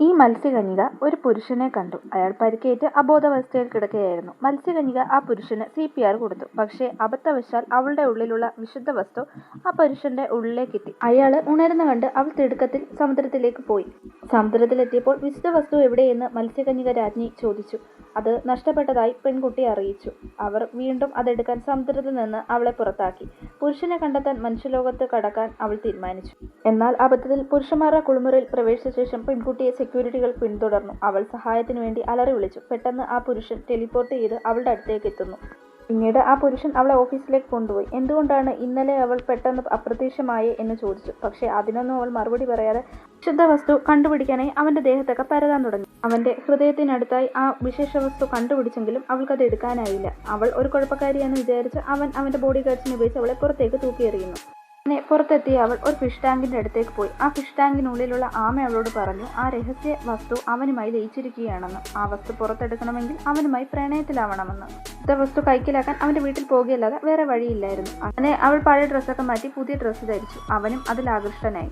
ഈ മത്സ്യകന്യക ഒരു പുരുഷനെ കണ്ടു. അയാൾ പരിക്കേറ്റ് അബോധാവസ്ഥയിൽ കിടക്കുകയായിരുന്നു. മത്സ്യകന്യക ആ പുരുഷന് സി. പി. ആർ കൊടുത്തു. പക്ഷേ അബദ്ധവശാൽ അവളുടെ ഉള്ളിലുള്ള വിശുദ്ധ വസ്തു ആ പുരുഷന്റെ ഉള്ളിലേക്കെത്തി. അയാൾ ഉണരുന്ന കണ്ട് അവൾ തിടുക്കത്തിൽ സമുദ്രത്തിലേക്ക് പോയി. സമുദ്രത്തിലെത്തിയപ്പോൾ വിശുദ്ധ വസ്തു എവിടെയെന്ന് മത്സ്യകന്യക രാജ്ഞി ചോദിച്ചു. അത് നഷ്ടപ്പെട്ടതായി പെൺകുട്ടി അറിയിച്ചു. അവർ വീണ്ടും അതെടുക്കാൻ സമുദ്രത്തിൽ നിന്ന് അവളെ പുറത്താക്കി. പുരുഷനെ കണ്ടെത്താൻ മനുഷ്യലോകത്ത് കടക്കാൻ അവൾ തീരുമാനിച്ചു. എന്നാൽ അബദ്ധത്തിൽ പുരുഷന്മാരുടെ കുളിമുറിയിൽ പ്രവേശിച്ച ശേഷം പെൺകുട്ടിയെ സെക്യൂരിറ്റികൾ പിന്തുടർന്നു. അവൾ സഹായത്തിനു വേണ്ടി അലറി വിളിച്ചു പെട്ടെന്ന് ആ പുരുഷൻ ടെലിപ്പോർട്ട് ചെയ്ത് അവളുടെ അടുത്തേക്ക് എത്തുന്നു. പിന്നീട് ആ പുരുഷൻ അവളെ ഓഫീസിലേക്ക് കൊണ്ടുപോയി. എന്തുകൊണ്ടാണ് ഇന്നലെ അവൾ പെട്ടെന്ന് അപ്രത്യക്ഷമായി എന്ന് ചോദിച്ചു. പക്ഷേ അതിനൊന്നും അവൾ മറുപടി പറയാതെ വിശുദ്ധവസ്തു കണ്ടുപിടിക്കാനായി അവന്റെ ദേഹത്തൊക്കെ പരതാൻ തുടങ്ങി. അവന്റെ ഹൃദയത്തിനടുത്തായി ആ വിശേഷ വസ്തു കണ്ടുപിടിച്ചെങ്കിലും അവൾക്കത് എടുക്കാനായില്ല. അവൾ ഒരു കുഴപ്പക്കാരിയാണെന്ന് വിചാരിച്ച് അവൻ അവന്റെ ബോഡിഗാർഡ്സിനെ ഉപയോഗിച്ച് അവളെ പുറത്തേക്ക് തൂക്കിയെറിയുന്നു. അങ്ങനെ പുറത്തെത്തിയ അവൾ ഒരു ഫിഷ് ടാങ്കിന്റെ അടുത്തേക്ക് പോയി. ആ ഫിഷ് ടാങ്കിനുള്ളിലുള്ള ആമ അവളോട് പറഞ്ഞു ആ രഹസ്യ വസ്തു അവനുമായി ലയിച്ചിരിക്കുകയാണെന്ന്. ആ വസ്തു പുറത്തെടുക്കണമെങ്കിൽ അവനുമായി പ്രണയത്തിലാവണമെന്ന്. വസ്തു കൈക്കലാക്കാൻ അവന്റെ വീട്ടിൽ പോകുകയല്ലാതെ വേറെ വഴിയില്ലായിരുന്നു. അങ്ങനെ അവൾ പഴയ ഡ്രസ്സൊക്കെ മാറ്റി പുതിയ ഡ്രസ്സ് ധരിച്ചു. അവനും അതിൽ ആകൃഷ്ടനായി.